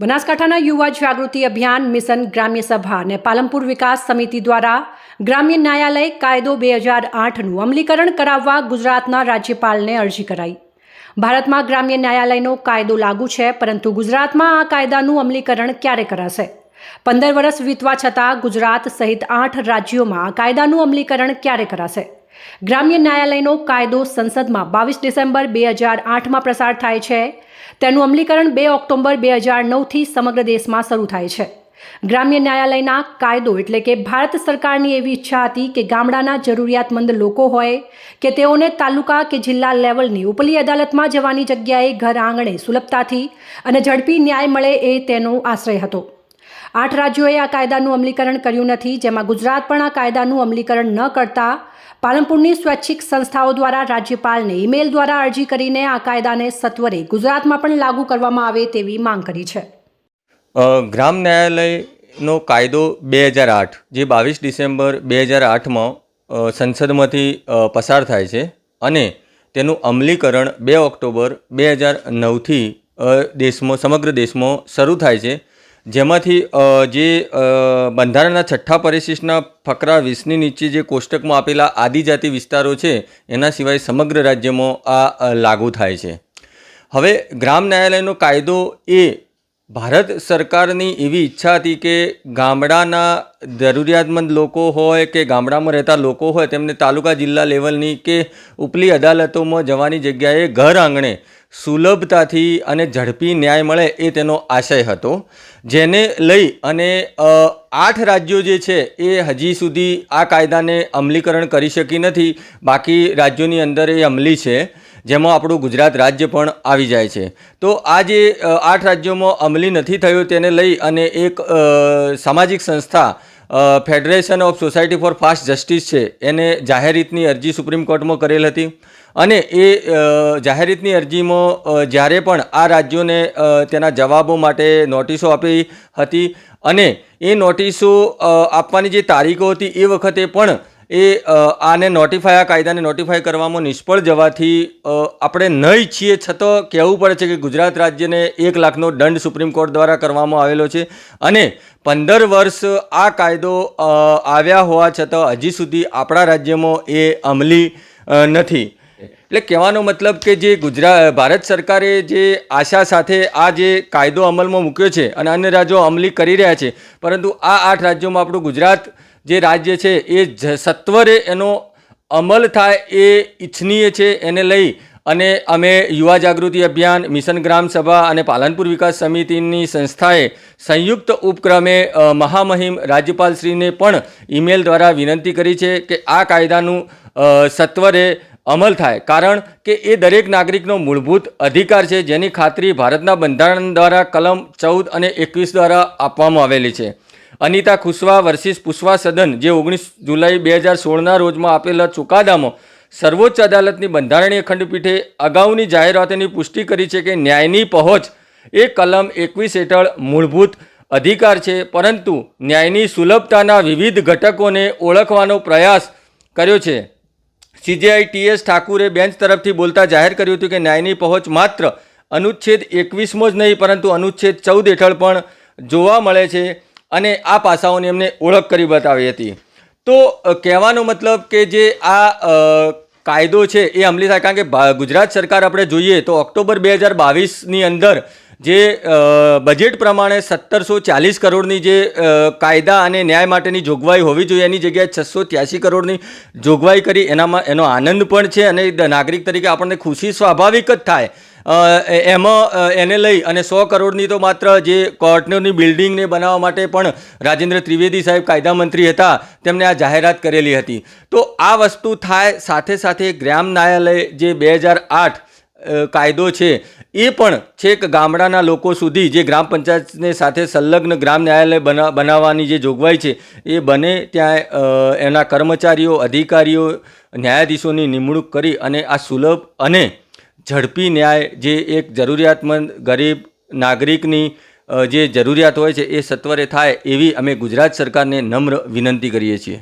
બનાસકાંઠાના યુવા જાગૃતિ અભિયાન મિશન ગ્રામ્ય સભા અને પાલનપુર વિકાસ સમિતિ દ્વારા ગ્રામ્ય ન્યાયાલય કાયદો બે હજાર આઠનું અમલીકરણ કરાવવા ગુજરાતના રાજ્યપાલને અરજી કરાઈ. ભારતમાં ગ્રામ્ય ન્યાયાલયનો કાયદો લાગુ છે, પરંતુ ગુજરાતમાં આ કાયદાનું અમલીકરણ ક્યારે કરાશે? પંદર વર્ષ વીતવા છતાં ગુજરાત સહિત આઠ રાજ્યોમાં આ કાયદાનું અમલીકરણ ક્યારે કરાશે? ગ્રામ્ય ન્યાયાલયનો કાયદો સંસદમાં બાવીસ ડિસેમ્બર બે હજાર આઠમાં પ્રસાર થાય છે. તેનું અમલીકરણ બે ઓક્ટોબર બે હજાર નવથી સમગ્ર દેશમાં શરૂ થાય છે. ગ્રામ્ય ન્યાયાલયના કાયદો એટલે કે ભારત સરકારની એવી ઈચ્છા હતી કે ગામડાના જરૂરિયાતમંદ લોકો હોય, કે તેઓને તાલુકા કે જિલ્લા લેવલની ઉપલી અદાલતમાં જવાની જગ્યાએ ઘર આંગણે સુલભતાથી અને ઝડપી ન્યાય મળે એ તેનો આશ્રય હતો. આઠ રાજ્યોએ આ કાયદાનું અમલીકરણ કર્યું નથી, જેમાં ગુજરાત પણ આ કાયદાનું અમલીકરણ ન કરતા પાલનપુરની સ્વૈચ્છિક સંસ્થાઓ દ્વારા રાજ્યપાલને ઈમેલ દ્વારા અરજી કરીને આ કાયદાને સત્વરે ગુજરાતમાં પણ લાગુ કરવામાં આવે તેવી માંગ કરી છે. ગ્રામ ન્યાયાલયનો કાયદો બે હજાર આઠ, જે બાવીસ ડિસેમ્બર બે હજાર આઠમાં સંસદમાંથી પસાર થાય છે અને તેનું અમલીકરણ બે ઓક્ટોબર બે હજાર નવથી દેશમાં, સમગ્ર દેશમાં શરૂ થાય છે. જેમાંથી જે બંધારણના છઠ્ઠા પરિશિષ્ટના ફકરા વીસની નીચે જે કોષ્ટકમાં આપેલા આદિજાતિ વિસ્તારો છે, એના સિવાય સમગ્ર રાજ્યમાં આ લાગુ થાય છે. હવે ગ્રામ ન્યાયાલયનો કાયદો એ ભારત સરકારની એવી ઈચ્છા હતી કે ગામડાના જરૂરિયાતમંદ લોકો હોય કે ગામડામાં રહેતા લોકો હોય, તેમને તાલુકા જિલ્લા લેવલની કે ઉપલી અદાલતોમાં જવાની જગ્યાએ ઘર આંગણે સુલભતાથી અને ઝડપી ન્યાય મળે એ તેનો આશય હતો, જેને લઈ અને આઠ રાજ્યો જે છે એ હજી સુધી આ કાયદાને અમલીકરણ કરી શકી નથી. બાકી રાજ્યોની અંદર એ અમલી છે, જેમાં આપણું ગુજરાત રાજ્ય પણ આવી જાય છે. તો આ જે આઠ રાજ્યોમાં અમલી નથી થયો તેને લઈ અને એક સામાજિક સંસ્થા federation of society for fast justice છે. એને જાહેર રીતની અરજી સુપ્રીમ કોર્ટમાં કરેલ હતી. અને એ જાહેર અરજીમાં જ્યારે પણ આ રાજ્યોને તેના જવાબો માટે નોટિસો આપી હતી અને એ નોટિસો આપવાની જે તારીખો હતી એ વખતે પણ એ આને નોટિફાય આ કાયદાને નોટિફાય કરવામાં નિષ્ફળ જવાથી આપણે ન ઈચ્છીએ છતાં કહેવું પડે છે કે ગુજરાત રાજ્યને એક લાખનો દંડ સુપ્રીમ કોર્ટ દ્વારા કરવામાં આવેલો છે અને પંદર વર્ષ આ કાયદો આવ્યા હોવા છતાં હજી સુધી આપણા રાજ્યમાં એ અમલી નથી. એટલે કહેવાનો મતલબ કે જે ગુજરાત ભારત સરકારે જે આશા સાથે આ જે કાયદો અમલમાં મૂક્યો છે અને અન્ય રાજ્યો અમલી કરી રહ્યા છે, પરંતુ આ આઠ રાજ્યોમાં આપણું ગુજરાત જે રાજ્ય છે એ સત્વરે એનો અમલ થાય એ ઈચ્છનીય છે એને લઈ અને અમે યુવા જાગૃતિ અભિયાન, મિશન ગ્રામ સભા અને પાલનપુર વિકાસ સમિતિની સંસ્થાએ સંયુક્ત ઉપક્રમે મહામહિમ રાજ્યપાલશ્રીને પણ ઈમેલ દ્વારા વિનંતી કરી છે કે આ કાયદાનું સત્વરે અમલ થાય. કારણ કે એ દરેક નાગરિકનો મૂળભૂત અધિકાર છે જેની ખાતરી ભારતના બંધારણ દ્વારા કલમ ચૌદ અને એકવીસ દ્વારા આપવામાં આવેલી છે. અનિતા ખુશવા વર્સિસ પુષ્વા સદન, જે ઓગણીસ જુલાઈ બે હજાર સોળના રોજમાં આપેલા ચુકાદામાં સર્વોચ્ચ અદાલતની બંધારણીય ખંડપીઠે અગાઉની જાહેરાતોની પુષ્ટિ કરી છે કે ન્યાયની પહોંચ એ કલમ એકવીસ હેઠળ મૂળભૂત અધિકાર છે, પરંતુ ન્યાયની સુલભતાના વિવિધ ઘટકોને ઓળખવાનો પ્રયાસ કર્યો છે. સીજેઆઈ ટીએસ ઠાકુરે બેન્ચ તરફથી બોલતા જાહેર કર્યું હતું કે ન્યાયની પહોંચ માત્ર અનુચ્છેદ એકવીસમો જ નહીં, પરંતુ અનુચ્છેદ ચૌદ હેઠળ પણ જોવા મળે છે. અને આ પાસાઓની એમને ઓળખ કરી બતાવી હતી. તો કહેવાનો મતલબ કે જે આ કાયદો છે એ અમલી થાય, કારણ કે ગુજરાત સરકાર આપણે જોઈએ તો ઓક્ટોબર બે હજાર બાવીસની અંદર જે બજેટ પ્રમાણે સત્તરસો ચાલીસ કરોડની જે કાયદા અને ન્યાય માટેની જોગવાઈ હોવી જોઈએ, એની જગ્યાએ છસો ત્યાસી કરોડની જોગવાઈ કરી, એનામાં એનો આનંદ પણ છે અને નાગરિક તરીકે આપણને ખુશી સ્વાભાવિક જ થાય. એમાં એને લઈ અને સો કરોડની તો માત્ર જે કોર્ટની બિલ્ડિંગને બનાવવા માટે પણ રાજેન્દ્ર ત્રિવેદી સાહેબ કાયદા મંત્રી હતા તેમણે આ જાહેરાત કરેલી હતી. તો આ વસ્તુ થાય સાથે સાથે ગ્રામ ન્યાયાલય જે બે હજાર આઠ કાયદો છે, એ પણ છેક ગામડાના લોકો સુધી જે ગ્રામ પંચાયતને સાથે સંલગ્ન ગ્રામ ન્યાયાલય બના, બનાવવાની જે જોગવાઈ છે, એ બને ત્યાં એના કર્મચારીઓ, અધિકારીઓ, ન્યાયાધીશોની નિમણૂક કરી અને આ સુલભ અને ઝડપી ન્યાય જે એક જરૂરિયાતમંદ, ગરીબ નાગરિકની જે જરૂરિયાત હોય છે એ સત્વરે થાય એવી અમે ગુજરાત સરકારને નમ્ર વિનંતી કરીએ છીએ.